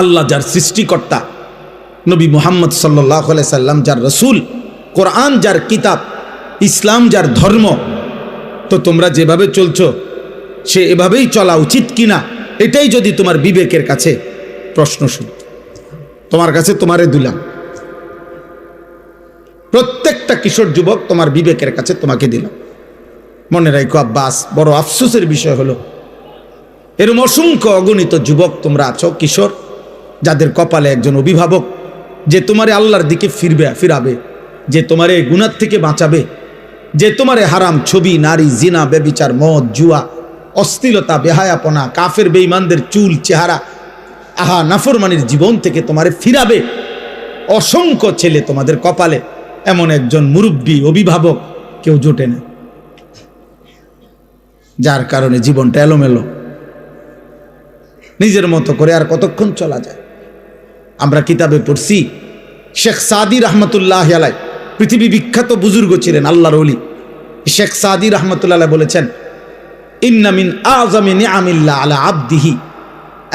আল্লাহ যার সৃষ্টিকর্তা, নবী মুহাম্মদ সাল্লাহ সাল্লাম যার রসুল, কোরআন যার কিতাব, ইসলাম যার ধর্ম, তো তোমরা যেভাবে চলছো, সে এভাবেই চলা উচিত কিনা, এটাই যদি তোমার বিবেকের কাছে প্রশ্ন শুধু তোমার কাছে তোমারে দিলাম। প্রত্যেকটা কিশোর যুবক তোমার বিবেকের কাছে তোমাকে দিলাম মনে রাখো আব্বাস, বড় আফসোসের বিষয় হলো, এরম অসংখ্য অগণিত যুবক তোমরা আছো, কিশোর। যাদের কপালে একজন অভিভাবক, যে তোমারে আল্লাহর দিকে ফিরবে, ফিরাবে, যে তোমারে গুণার থেকে বাঁচাবে, যে তোমারে হারাম ছবি, নারী, জিনা বেবিচার মদ, জুয়া অস্থিরতা বেহায়াপনা, কাফের, বেঈমানদের চুল, চেহারা, আহা, নাফরমানির জীবন থেকে তোমারে ফিরাবে। অসংখ্য ছেলে তোমাদের কপালে, এমন একজন মুরব্বী, অভিভাবক কেউ জোটে না। যার কারণে জীবনটা এলোমেলো। নিজের মতো করে আর কতক্ষণ চলা যায়? আমরা কিতাবে পড়ছি। শেখ সাদি রহমতুল্লাহ আলাই পৃথিবী বিখ্যাত বুজুর্গ ছিলেন, আল্লাহর অলি শেখ সাদি রহমতুল্লাহ বলেছেন ইন্নামিন আজমি নিআমিল্লাহ আলা আবদিহি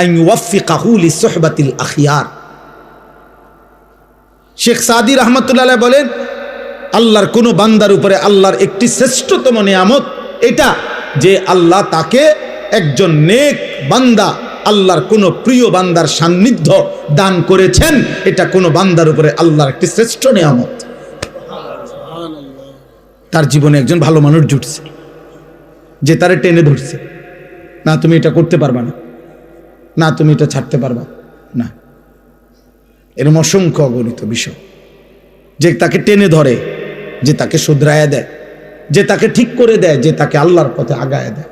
আন ইউওয়াফিকাহু লিসুহবাতিল আখিয়ার। শেখ সাদি রহমতুল্লাহ বলেন, আল্লাহর কোনো বান্দার উপরে আল্লাহর একটি শ্রেষ্ঠতম নিয়ামত এটা যে আল্লাহ তাকে একজন নেক বান্দা আল্লাহর কোনো প্রিয় বান্দার সান্নিধ্য দান করেছেন, এটা কোনো বান্দার উপরে আল্লাহর একটি শ্রেষ্ঠ নিয়ামত। তার জীবনে একজন ভালো মানুষ জুটছে, যে তারে টেনে ধরছে। না, তুমি এটা করতে পারবা না। না, তুমি এটা ছাড়তে পারবা না। এরম অসংখ্য অগণিত বিষয়। যে তাকে টেনে ধরে, যে তাকে শুধরায়া দেয়, যে তাকে ঠিক করে দেয়, যে তাকে আল্লাহর পথে আগায় দেয়।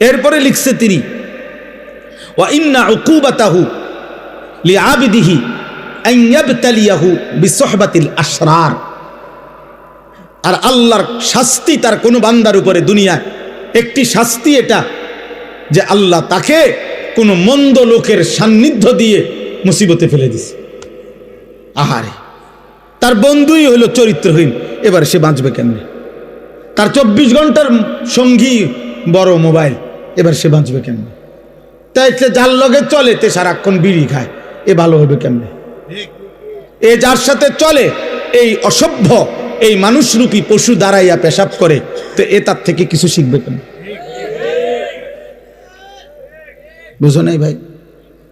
এরপরে লিখছে তিনি, ওয়া ইন্না উকুবাতাহু লিআবিদিহি আন ইয়াবতালিয়াহু বিসহবাতিল আশরার। আর আল্লাহর শাস্তি তার কোনো বান্দার উপরে দুনিয়ায়। একটি শাস্তি এটা যে আল্লাহ তাকে কোনো মন্দ লোকের সান্নিধ্য দিয়ে মুসিবতে ফেলে দিছে। আহারে, তার বন্ধুই হলো চরিত্রহীন, এবার সে বাঁচবে কেন তার চব্বিশ ঘণ্টার সঙ্গী বড় মোবাইল। এবার সে বাঁচবে কেমনে? তাই সে যার লগে চলে, তে সারাক্ষণ বিড়ি খায়। এ ভালো হবে কেমনে? এ যার সাথে চলে, এই অসভ্য, এই মানুষরূপী পশু দাঁড়াইয়া পেশাব করে, তো এ তার থেকে কিছু শিখবে কেন বুঝো নাই ভাই?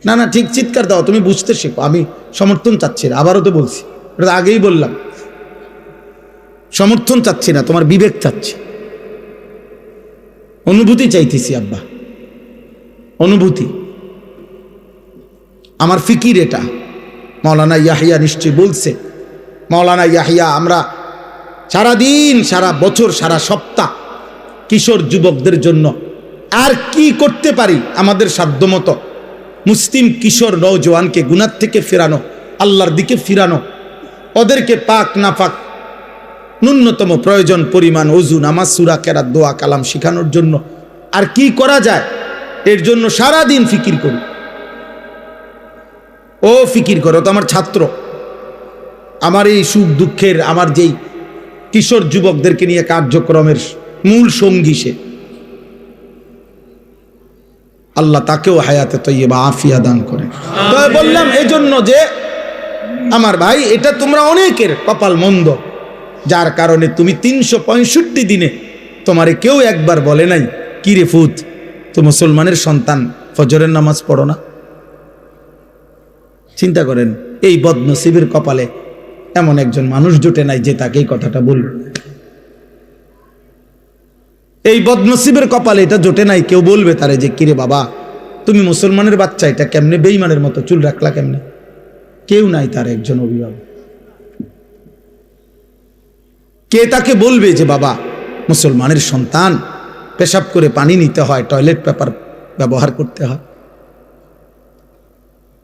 না না, ঠিক চিৎকার দাও, তুমি বুঝতে শেখো, আমি সমর্থন চাচ্ছি না, আবারও তো বলছি আগেই বললাম। সমর্থন চাচ্ছি না, তোমার বিবেক চাচ্ছি। অনুভূতি চাইতেছি, আব্বা। অনুভূতি। আমার ফিকির এটা। মৌলানা ইয়াহিয়া নিশ্চয়ই বলছে মৌলানা ইয়াহিয়া, আমরা সারা দিন সারা বছর, সারা সপ্তাহ কিশোর যুবকদের জন্য আর কি করতে পারি আমাদের সাধ্যমতো? মুসলিম কিশোর নৌজওয়ানকে গুনার থেকে ফেরানো, আল্লাহর দিকে ফিরানো, ওদেরকে পাক না পাক ন্যূনতম প্রয়োজন, পরিমাণ অজু নামাজ, সুরা, কেরাত, দোয়া, কালাম শেখানোর জন্য। আর কি করা যায়? এর জন্য সারা দিন ফিকির করি। ও ফিকির করো তো আমার ছাত্র। আমার এই সুখ দুঃখের, আমার যেই কিশোর যুবকদেরকে নিয়ে কার্যক্রমের মূল সঙ্গী সে। আল্লাহ তাকেও হায়াতে তৈবা আফিয়া দান করে। তো বললাম, এজন্য যে আমার ভাই, এটা তোমরা অনেকের কপাল মন্দ। যার কারণে তুমি তিনশো পঁয়ষট্টি দিনে তোমারে কেউ একবার বলে নাই, কি রে ফুত, তো মুসলমানের সন্তান, ফজরের নামাজ পড়ো না? চিন্তা করেন, এই বদনসিবের কপালে এমন একজন মানুষ জুটে নাই যে তাকে এই কথাটা বলল এই বদনসিবের কপালে এটা জোটে নাই, কেউ বলবে তারে যে কিরে বাবা, তুমি মুসলমানের বাচ্চা, এটা কেমনে বেইমানের মতো চুল রাখলা কেমনে? কেউ নাই তার একজন অভিভাবক। কে তাকে বলবে যে, বাবা, মুসলমানের সন্তান, পেশাব করে পানি নিতে হয়, টয়লেট পেপার ব্যবহার করতে হয়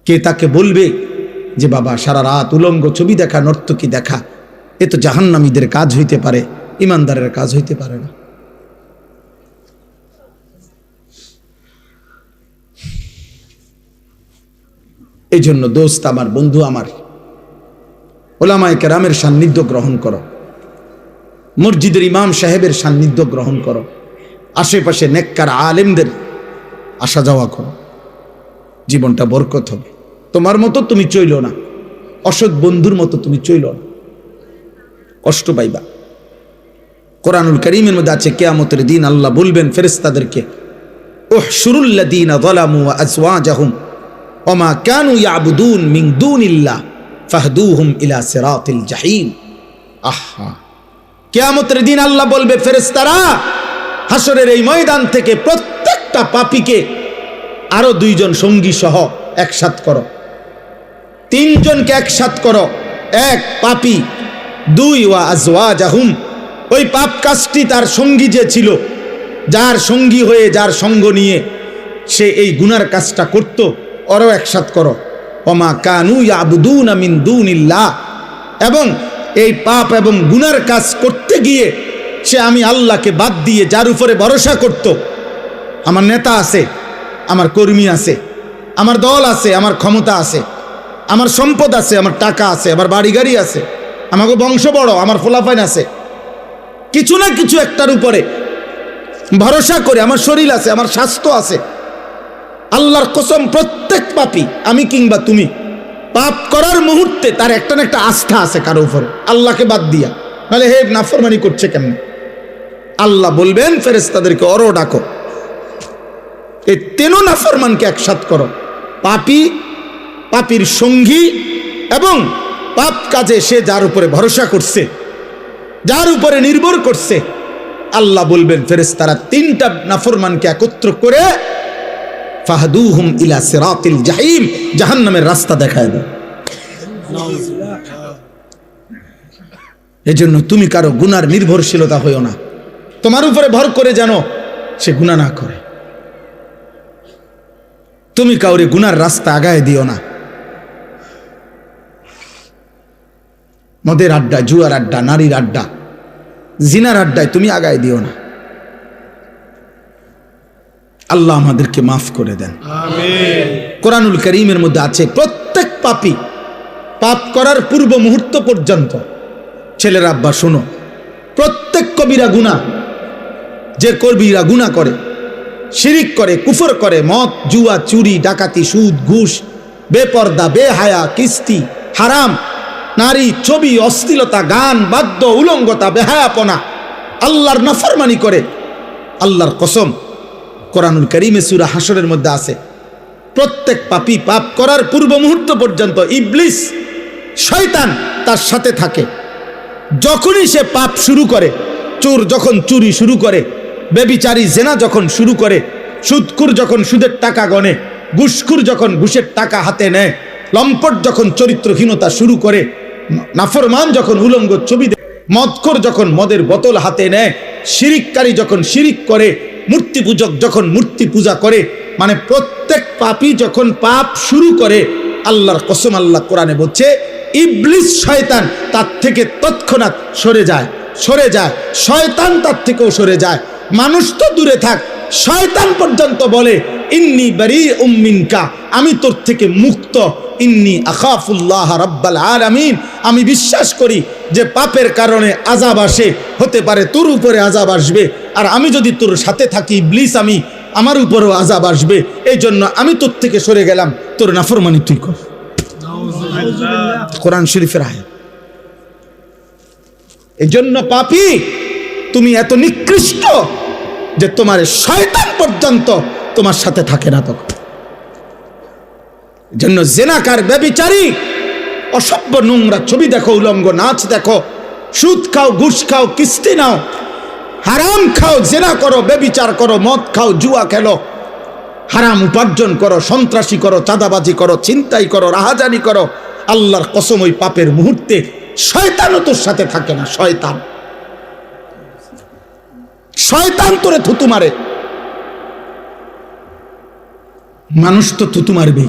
কে তাকে বলবে যে, বাবা, সারা রাত উলঙ্গ ছবি দেখা, নর্তকী দেখা, এ তো জাহান্নামীদের কাজ হইতে পারে, ইমানদারের কাজ হইতে পারে না এই জন্য দোস্ত আমার, বন্ধু আমার, ওলামায় কেরামের সান্নিধ্য গ্রহণ করো। মসজিদের ইমাম সাহেবের সান্নিধ্য গ্রহণ করো। আশেপাশে নেককার আলেমদের আসা যাওয়া করো। জীবনটা বরকত হবে। তোমার মতো তুমি চইল না। অসৎ বন্ধুর মতো তুমি চইল না। কষ্ট পাইবা। কোরআনুল করিমের মধ্যে আছে, কেয়ামতের দিন আল্লাহ বলবেন ফেরেস্তাদেরকে ওহ ওমা কানু ইয়াবুদুন জাহিম। আহা। কেয়ামতের দিন আল্লাহ বলবে ফেরেস্তারা হাসরের এই ময়দান থেকে প্রত্যেকটা পাপীকে আরও দুইজন সঙ্গী সহ একসাথ করো। তিনজনকে একসাথ করো। এক পাপি, দুই ওয়া আজওয়া জাহুম ওই পাপ কাজটি তার সঙ্গী যে ছিল, যার সঙ্গী হয়ে যার সঙ্গ নিয়ে সে এই গুনার কাজটা করত, ওরও একসাথ করো। অমা কানু ইয়াবুদুন মিন দুনিল্লাহ। এবং এই পাপ এবং গুনার কাজ করতে গিয়ে সে আমি আল্লাহকে বাদ দিয়ে যার উপরে ভরসা করত, আমার নেতা আছে, আমার কর্মী আছে, আমার দল আছে, আমার ক্ষমতা আছে, আমার সম্পদ আছে, আমার টাকা আছে, আমার বাড়ি গাড়ি আছে, আমাকে বংশ বড়, আমার ফোলাফাইন আছে। কিছু না কিছু একটার উপরে ভরসা করে আমার শরীর আছে, আমার স্বাস্থ্য আছে। আল্লাহর কসম, প্রত্যেক পাপি, আমি কিংবা তুমি, পাপ করার মুহূর্তে তার একটা না একটা আস্থা আছে কারও উপরে, আল্লাহকে বাদ দিয়া। নাহলে হে নাফরমানি করছে কেমনে? আল্লাহ বলবেন ফেরেস্তাদেরকে অরো ডাকো। এই তেনো নাফরমানকে একসাথ করো। পাপি, পাপির সঙ্গী এবং পাপ কাজে সে যার উপরে ভরসা করছে, যার উপরে নির্ভর করছে, আল্লাহ বলবেন ফেরেস্তারা তিনটা নাফরমানকে একত্র করে ফাহাদুহুম ইলা সিরাতিল জাহিম, জাহান্নামের রাস্তা দেখায় দেয় এজন্য তুমি কারও গুনার নির্ভরশীলতা হইও না। তোমার উপরে ভর করে যেন সে গুণা না করে। তুমি কাউরে গুনার রাস্তা আগায় দিও না। মদের আড্ডা জুয়ার আড্ডা নারীর আড্ডা জিনার আড্ডায় তুমি আগায় দিও না। আল্লাহ আমাদেরকে মাফ করে দেন। কোরআনুল করিমের মধ্যে আছে প্রত্যেক পাপি পাপ করার পূর্ব মুহূর্ত পর্যন্ত ছেলের, আব্বা, শোনো। প্রত্যেক কবিরা গুণা। যে কবিরা গুণা করে, শিরিক করে, কুফর করে, মদ, জুয়া, চুরি, ডাকাতি, সুদ, ঘুষ, বেপর্দা, বেহায়া, কিস্তি, হারাম, নারী, ছবি, অশ্লীলতা, গান, বাদ্য, উলঙ্গতা, বেহায়াপনা, আল্লাহর নাফরমানি করে, আল্লাহর কসম, কোরআনুল করিমে সুরা হাসরের মধ্যে আছে। প্রত্যেক পাপি পাপ করার পূর্ব মুহূর্ত পর্যন্ত ইবলিস, শয়তান তার সাথে থাকে। যখনই সে পাপ শুরু করে, চোর যখন চুরি শুরু করে, বেবিচারি জেনা যখন শুরু করে সুদকুর যখন সুদের টাকা গনে ঘুষখুর যখন ঘুষের টাকা হাতে নেয়, লম্পট যখন চরিত্রহীনতা শুরু করে, নাফরমান যখন উলঙ্গ ছবি দেয় মদখোর যখন মদের বোতল হাতে নেয়, শিরিককারী যখন শিরিক করে মূর্তি পূজক যখন মূর্তি পূজা করে মানে প্রত্যেক পাপী যখন পাপ শুরু করে, আল্লাহর কসম আল্লাহ কোরআনে বলছে ইবলিস শয়তান তার থেকে তৎক্ষণাৎ সরে যায় সরে যায়। শয়তান তার থেকেও সরে যায়। মানুষ তো দূরে থাক। শয়তান পর্যন্ত বলে, ইন্নি বারি উম্মিনকা আমি তোর থেকে মুক্ত। ইন্নি আখাফুল্লাহ রাব্বাল আলামিন। আমি বিশ্বাস করি যে পাপের কারণে আজাব আসে, হতে পারে তোর উপরে আজাব আসবে। আর আমি যদি তোর সাথে থাকি, ইবলিস আমি, আমার উপরেও আজাব আসবে। এই জন্য আমি তোর থেকে সরে গেলাম। তোর নাফরমানি তুই কর। কোরআন শরীফের আয়াত। এই জন্য পাপি, তুমি এত নিকৃষ্ট যে তোমার শয়তান পর্যন্ত তোমার সাথে থাকে না তখন। জন্য জেনাকার, ব্যবিচারী, অসভ্য নোংরা ছবি দেখো, উলঙ্গ নাচ দেখো, সুদ খাও, ঘুষ খাও, কিস্তি নাও, হারাম খাও, জেনা করো, ব্যবিচার করো, মদ খাও, জুয়া খেলো, হারাম উপার্জন করো, সন্ত্রাসী করো, চাঁদাবাজি করো চিন্তাই করো, রাহাজানি করো আল্লাহর কসম ওই পাপের মুহূর্তে শয়তানও তোর সাথে থাকে না, শয়তান। শয়তান তোরে থুতু মারে। মানুষ তো থুতু মারবেই।